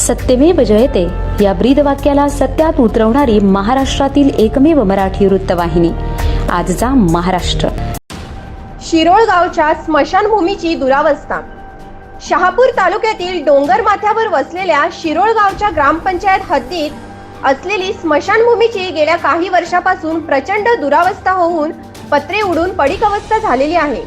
सत्यमेव जयते. या ब्रीद वाक्याला सत्यात उतरवणारी महाराष्ट्रातील एकमेव मराठी वृत्तवाहिनी. आजचा महाराष्ट्र. शिरोळ गावच्या स्मशानभूमीची दुरावस्था. शहापूर तालुक्यातील डोंगर माथ्यावर वसलेल्या शिरोळ गावच्या ग्रामपंचायत हद्दीत असलेली स्मशानभूमीची गेल्या काही वर्षापासून प्रचंड दुरावस्था होऊन पत्रे उडून पडीक अवस्था झालेली आहे.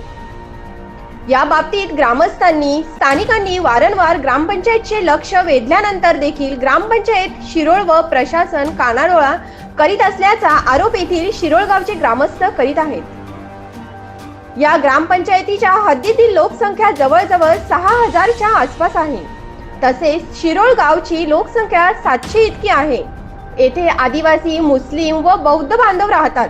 या बाबतीत ग्रामस्थांनी स्थानिकांनी वारंवार ग्रामपंचायतचे लक्ष वेधल्यानंतर देखील ग्रामपंचायत शिरोळ व प्रशासन कानाडोळा करीत असल्याचा आरोप येथील शिरोळ गावचे ग्रामस्थ करीत आहेत. या ग्रामपंचायतीच्या हद्दीतील लोकसंख्या जवळजवळ सहा हजारच्या आसपास आहे. तसेच शिरोळ गावची लोकसंख्या सातशे इतकी आहे. येथे आदिवासी मुस्लिम व बौद्ध बांधव राहतात.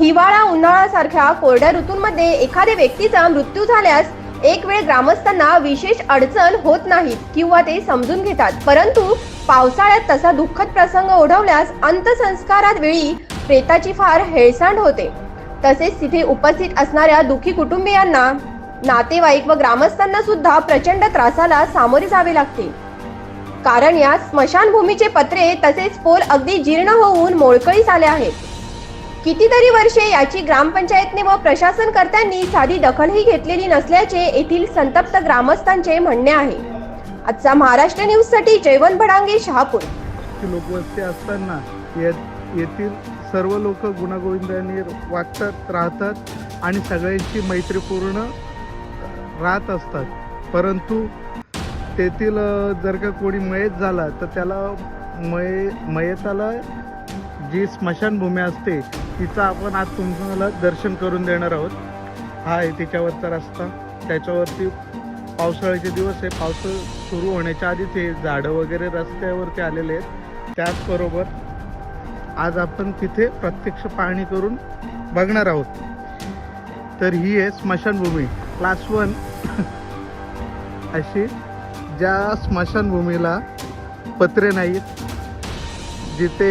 हिवाळा उन्हाळा सारख्या कोरड्या ऋतूंमध्ये एखाद्या व्यक्तीचा मृत्यू झाल्यास एक वेळ ग्रामस्थांना विशेष अडचण होत नाहीत किंवा ते समजून घेतात. परंतु पावसाळ्यात तसा दुःखद प्रसंग ओढवल्यास अंत्यसंस्कारात वेळी प्रेताची फार हेळसांड होते. तसेच तिथे उपस्थित असणाऱ्या दुखी कुटुंबियांना नातेवाईक व ग्रामस्थांना सुद्धा प्रचंड त्रासाला सामोरे जावे लागते. कारण या स्मशानभूमीचे पत्रे तसेच पोल अगदी जीर्ण होऊन मोळकळीस आले आहेत. कितीतरी वर्षे याची ग्रामपंचायतने व प्रशासनकर्त्यांनी साधी दखलही घेतलेली नसल्याचे येथील संतप्त ग्रामस्थांचे म्हणणे आहे. आजचा महाराष्ट्र न्यूजसाठी जैवन जयवंत भडांगे शहापूर. लोकवस्ती असताना ये- येथील सर्व लोक गुणागोविंदाने वागतात राहतात आणि सगळ्यांची मैत्रीपूर्ण राहत असतात. परंतु तेथील जर का कोणी मयत झाला तर त्याला मय मयताला जी स्मशानभूमी असते तिचं आपण आज तुम्हाला दर्शन करून देणार आहोत. हा आहे तिच्यावरचा रस्ता. त्याच्यावरती पावसाळ्याचे दिवस आहे. पावस सुरू होण्याच्या आधीच हे झाडं वगैरे रस्त्यावरती आलेले आहेत. त्याचबरोबर आज आपण तिथे प्रत्यक्ष पाहणी करून बघणार आहोत. तर ही आहे स्मशानभूमी. क्लास वन अशी ज्या स्मशानभूमीला पत्रे नाहीत जिथे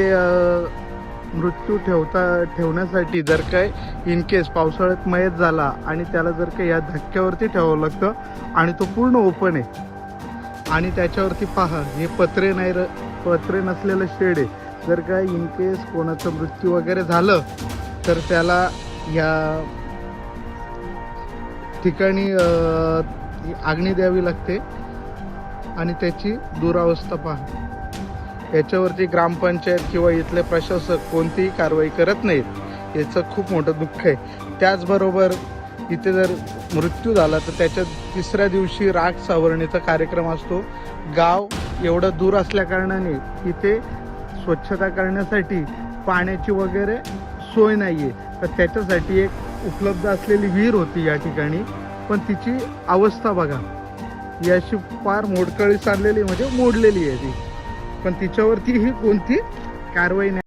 मृत्यू ठेवता ठेवण्यासाठी जर काय इन केस पावसाळ्यात मयत झाला आणि त्याला जर काही या धक्क्यावरती ठेवावं लागतं आणि तो पूर्ण ओपन आहे. आणि त्याच्यावरती पहा हे पत्रे नाही र पत्रे नसलेलं शेड आहे. जर काय इन केस कोणाचा मृत्यू वगैरे झालं तर त्याला या ठिकाणी आगणी द्यावी लागते. आणि त्याची दुरावस्था पहा. याच्यावरती ग्रामपंचायत किंवा इथले प्रशासक कोणतीही कारवाई करत नाहीत. याचं खूप मोठं दुःख आहे. त्याचबरोबर इथे जर मृत्यू झाला तर त्याच्या तिसऱ्या दिवशी राख सावरणीचा कार्यक्रम असतो. गाव एवढं दूर असल्या कारणाने इथे स्वच्छता करण्यासाठी पाण्याची वगैरे सोय नाही आहे तर त्याच्यासाठी एक उपलब्ध असलेली विहीर होती या ठिकाणी. पण तिची अवस्था बघा. याशी फार मोडकळी चाललेली म्हणजे मोडलेली आहे ती. पण तिच्यावरती ही कोणती कारवाई नाही.